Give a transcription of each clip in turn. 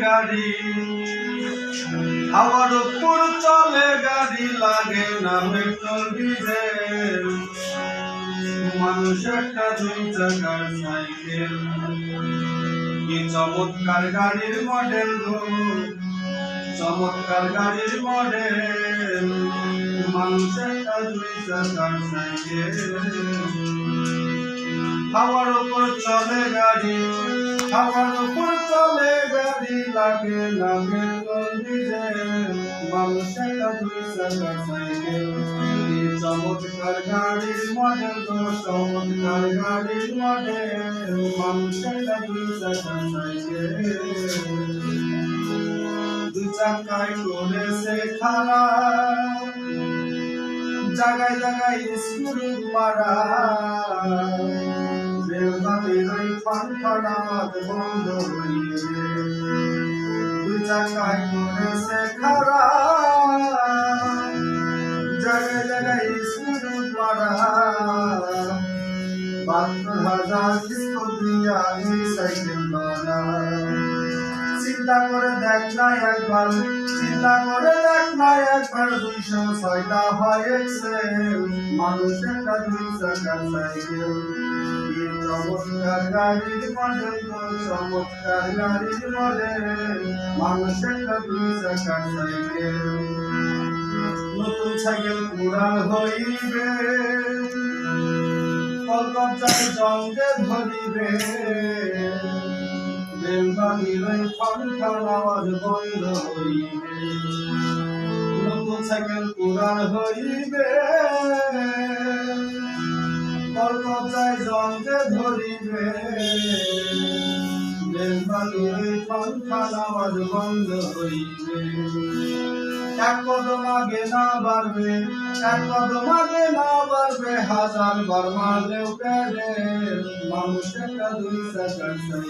গাড়ি হাওয়ার উপর চলে গাড়ি, লাগে না পেট্রোল ডিজেল। মানুষ একটা দুই চাকার সাইকেল। চমৎকার গাড়ির মডেল গো। চমৎকার গাড়ির মডেল। মানুষ একটা দুই চাকার সাইকেল হাওয়ার উপর চলে গাড়ি, হাওয়ার উপর চলে গাড়ি, লাগে লাগে চমৎকার গাড়ির মডেল চমৎকার গাড়ির মডেল। মানুষ একটা দুই চাকার সাইকেল দুই চাকায় করেছে খারাপ জায়গায় জায়গায় স্কুল মারা বেলবাতির ওই পাংখানা বন্ধ হইয়ে। দুই চাকায় করেছে খারা জায়গায় জায়গায় স্কুল মারা বাহাত্তর হাজার দিয়া এই সাইকেল মারা। চিন্তা করে দেখ না একবার চিন্তা করে দেখ না একবার, দুইশো ছয়টা হয় এক্সেল মানুষ একটা দুই চাকার সাইকেল। চমৎকার গাড়ির মডেল চমৎকার গাড়ির মডেল? মানুষ একটা দুই চাকার সাইকেল। নতুন সাইকেল পুরান হইবে। কলকাতায় জঙ্গে ধরিবে। বেলবানির পাংখার আওয়াজ বন্ধ হইবে সাইকেল পুরান হইবে কলকাতায় জঙ্গে ধরিবে বেলবানির পাংখার আওয়াজ বন্ধ হইবে এক কদম আগে না বাড়বে এক কদম আগে না বাড়বে, হাজার বার মারলেও পেরে মানুষ একটা দুই সাইকেল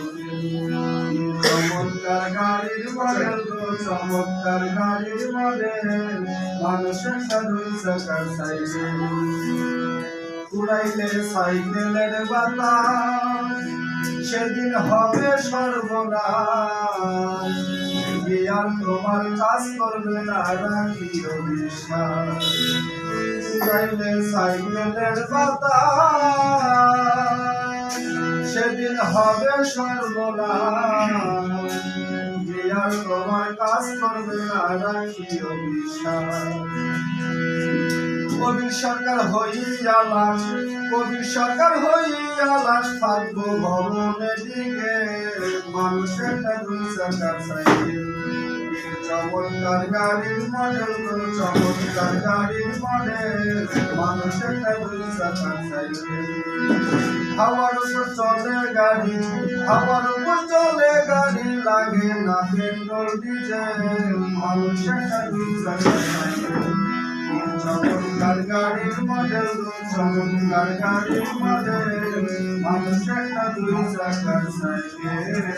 চমৎকার গাড়ির মডেল চমৎকার গাড়ির মডেল মানুষ একটা দুই চাকার সাইকেল উড়াইলে সাইকেলের বাতাস, সেদিন হবে সর্বনাশ। গিয়ার তোমার কাজ করবে না রাখিও বিশ্বাস সেদিন হবে সর্বনাশ। গিয়ার তোমার কাজ করবে না রাখিও বিশ্বাস কবির সরকার হইয়া লাশ, কবির সরকার হইয়া লাশ ভবনের দিকে। মানুষের সাইকেল চমৎকার গাড়ির মডেল, চমৎকার গাড়ির মডেল, মানুষের চাকার সাইকেল হাওয়ার উপর চলে গাড়ি, হাওয়ার উপর চলে গাড়ি, লাগে না পেট্রোল ডিজেল, মানুষের সাইকেল চমৎকার গাড়ির মডেল চমৎকার গাড়ির মডেল মানুষ একটা দুই চাকার সাইকেল